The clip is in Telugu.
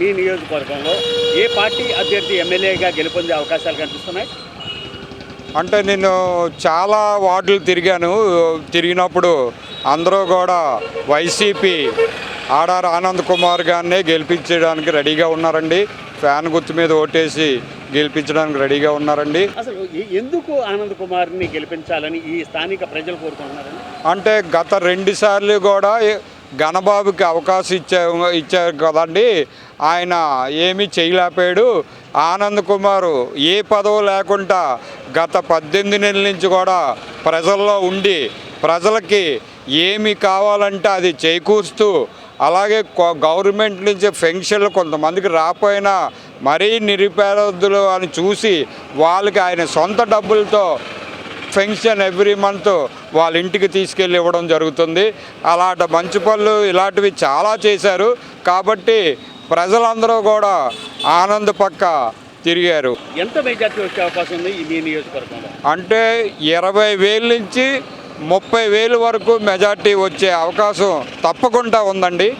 మీ నియోజకవర్గంలో ఏ పార్టీ అభ్యర్థి ఎమ్మెల్యేగా గెలుపొందే అవకాశాలు కనిపిస్తున్నాయి? అంటే నేను చాలా వార్డులు తిరిగాను. తిరిగినప్పుడు అందరూ కూడా వైసీపీ ఆడార్ ఆనంద్ కుమార్ గారినే గెలిపించడానికి రెడీగా ఉన్నారండి. ఫ్యాన్ గుర్తు మీద ఓటేసి గెలిపించడానికి రెడీగా ఉన్నారండి. అసలు ఎందుకు ఆనంద్ కుమార్ని గెలిపించాలని ఈ స్థానిక ప్రజలు కోరుకుంటున్నారని అంటే గత రెండు సార్లు కూడా ఘనబాబుకి అవకాశం ఇచ్చా ఇచ్చారు కదండి. ఆయన ఏమీ చేయలేకపోయాడు. ఆనంద్ కుమారు ఏ పదవి లేకుండా గత పద్దెనిమిది నెలల నుంచి కూడా ప్రజల్లో ఉండి ప్రజలకి ఏమి కావాలంటే అది చేకూరుస్తూ అలాగే గవర్నమెంట్ నుంచి పెన్షన్లు కొంతమందికి రాపోయినా మరీ నిరుపేదలు అని చూసి వాళ్ళకి ఆయన సొంత డబ్బులతో పెన్షన్ ఎవ్రీ మంత్ వాళ్ళ ఇంటికి తీసుకెళ్ళి ఇవ్వడం జరుగుతుంది. అలాంటి మంచి పనులు ఇలాంటివి చాలా చేశారు. కాబట్టి ప్రజలందరూ కూడా ఆనంద పక్క తిరిగారు. ఎంత మెజార్టీ వచ్చే అవకాశం ఉంది ఈ నియోజకవర్గంలో? అంటే ఇరవై వేల నుంచి ముప్పై వేలు వరకు మెజార్టీ వచ్చే అవకాశం తప్పకుండా ఉందండి.